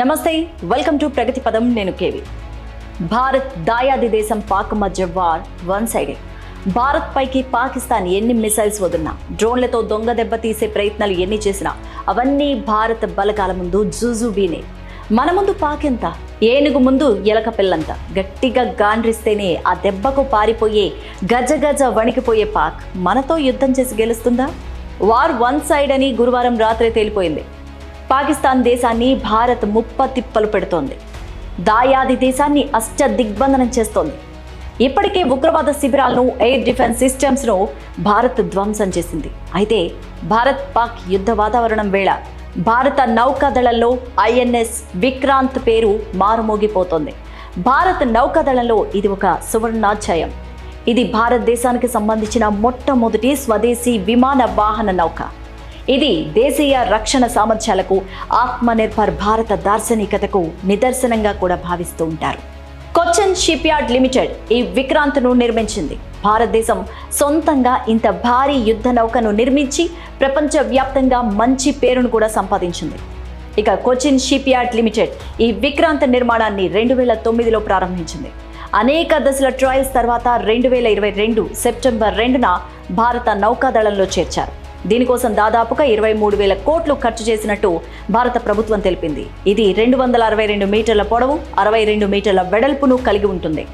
నమస్తే welcome to ప్రగతి పదం నేను కేవి. భారత్ దాయాది దేశం పాక్ మధ్య వార్ వన్ సైడే భారత్ పైకి పాకిస్తాన్ ఎన్ని మిసైల్స్ వదిలినా డ్రోన్లతో దొంగ దెబ్బ తీసే ప్రయత్నాలు ఎన్ని చేసినా అవన్నీ భారత్ బలగాల ముందు జూజుబీనే మన ముందు పాకెంత ఏనుగు ముందు ఎలక పిల్లంత. గట్టిగా గాండ్రిస్తేనే ఆ దెబ్బకు పారిపోయే గజ గజ వణికిపోయే పాక్ మనతో యుద్ధం చేసి గెలుస్తుందా? వార్ వన్ సైడ్ అని గురువారం రాత్రి తేలిపోయింది. పాకిస్తాన్ దేశాన్ని భారత్ ముప్ప తిప్పలు పెడుతోంది. దాయాది దేశాన్ని అష్ట దిగ్బంధనం చేస్తోంది. ఇప్పటికే ఉగ్రవాద శిబిరాలను ఎయిర్ డిఫెన్స్ సిస్టమ్స్ను భారత్ ధ్వంసం చేసింది. అయితే భారత్ పాక్ యుద్ధ వాతావరణం వేళ భారత నౌకాదళంలో ఐఎన్ఎస్ విక్రాంత్ పేరు మారుమోగిపోతోంది. భారత నౌకాదళంలో ఇది ఒక సువర్ణాధ్యాయం. ఇది భారతదేశానికి సంబంధించిన మొట్టమొదటి స్వదేశీ విమాన వాహన నౌక. ఇది దేశీయ రక్షణ సామర్థ్యాలకు ఆత్మనిర్భర్ భారత దార్శనికతకు నిదర్శనంగా కూడా భావిస్తూ ఉంటారు. కొచ్చన్ షిప్ యార్డ్ లిమిటెడ్ ఈ విక్రాంత్ను నిర్మించింది. భారతదేశం సొంతంగా ఇంత భారీ యుద్ధ నౌకను నిర్మించి ప్రపంచవ్యాప్తంగా మంచి పేరును కూడా సంపాదించింది. ఇక కొచ్చిన్ షిప్ యార్డ్ లిమిటెడ్ ఈ విక్రాంత్ నిర్మాణాన్ని రెండు వేల తొమ్మిదిలో ప్రారంభించింది. అనేక దశల ట్రయల్స్ తర్వాత రెండు వేల ఇరవై రెండు సెప్టెంబర్ రెండున భారత నౌకాదళంలో చేర్చారు. దీనికోసం దాదాపుగా ఇరవై మూడు వేల కోట్లు ఖర్చు చేసినట్టు భారత ప్రభుత్వం తెలిపింది. ఇది రెండు వందల అరవై రెండు మీటర్ల పొడవు అరవై రెండు మీటర్ల వెడల్పును కలిగి ఉంటుంది.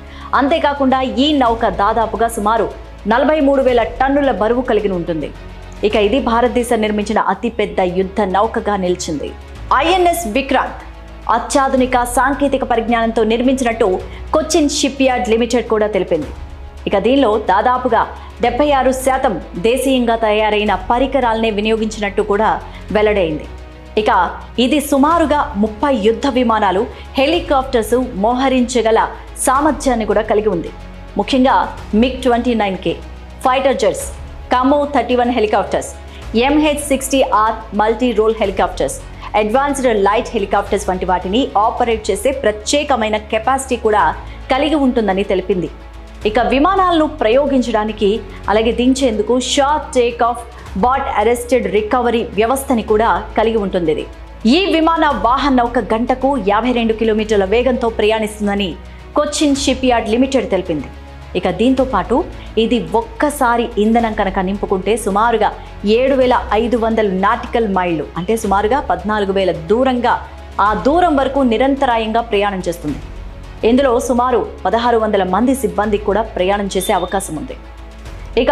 అంతేకాకుండా ఈ నౌక దాదాపుగా సుమారు నలభై మూడు వేల టన్నుల బరువు కలిగి ఉంటుంది. ఇక ఇది భారతదేశం నిర్మించిన అతిపెద్ద యుద్ధ నౌకగా నిలిచింది. ఐఎన్ఎస్ విక్రాంత్ అత్యాధునిక సాంకేతిక పరిజ్ఞానంతో నిర్మించినట్టు కొచ్చిన్ షిప్ యార్డ్ లిమిటెడ్ కూడా తెలిపింది. ఇక దీనిలో దాదాపుగా డెబ్బై ఆరు శాతం దేశీయంగా తయారైన పరికరాలనే వినియోగించినట్టు కూడా వెల్లడైంది. ఇక ఇది సుమారుగా ముప్పై యుద్ధ విమానాలు హెలికాప్టర్స్ మోహరించగల సామర్థ్యాన్ని కూడా కలిగి ఉంది. ముఖ్యంగా MiG twenty nine K fighter jets Kamov thirty one helicopters MH sixty R multi role helicopters advanced light helicopters వంటి వాటిని ఆపరేట్ చేసే ప్రత్యేకమైన కెపాసిటీ కూడా కలిగి ఉంటుందని తెలిపింది. ఇక విమానాలను ప్రయోగించడానికి అలాగే దించేందుకు short take off but arrested recovery వ్యవస్థని కూడా కలిగి ఉంటుంది ఇది. ఈ విమాన వాహన నౌక గంటకు యాభై రెండు కిలోమీటర్ల వేగంతో ప్రయాణిస్తుందని కొచ్చిన్ షిప్ యార్డ్ లిమిటెడ్ తెలిపింది. ఇక దీంతో పాటు ఇది ఒక్కసారి ఇంధనం కనుక నింపుకుంటే సుమారుగా ఏడు వేల ఐదు వందల నాటికల్ మైళ్ళు అంటే సుమారుగా పద్నాలుగు వేల దూరంగా ఆ దూరం వరకు నిరంతరాయంగా ప్రయాణం చేస్తుంది. ఇందులో సుమారు పదహారు వందల మంది సిబ్బంది కూడా ప్రయాణం చేసే అవకాశం ఉంది. ఇక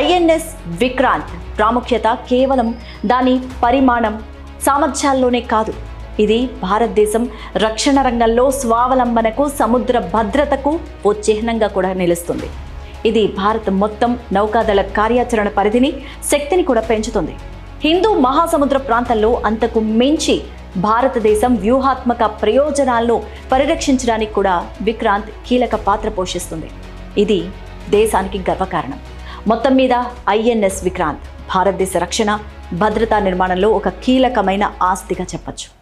ఐఎన్ఎస్ విక్రాంత్ ప్రాముఖ్యత కేవలం దాని పరిమాణం సామర్థ్యాల్లోనే కాదు. ఇది భారతదేశం రక్షణ రంగంలో స్వావలంబనకు సముద్ర భద్రతకు ఓ చిహ్నంగా కూడా నిలుస్తుంది. ఇది భారత్ మొత్తం నౌకాదళ కార్యాచరణ పరిధిని శక్తిని కూడా పెంచుతుంది. హిందూ మహాసముద్ర ప్రాంతంలో అంతకు మించి భారతదేశం వ్యూహాత్మక ప్రయోజనాలను పరిరక్షించడానికి కూడా విక్రాంత్ కీలక పాత్ర పోషిస్తుంది. ఇది దేశానికి గర్వకారణం. మొత్తం మీద ఐఎన్ఎస్ విక్రాంత్ భారతదేశ రక్షణ భద్రతా నిర్మాణంలో ఒక కీలకమైన ఆస్తిగా చెప్పచ్చు.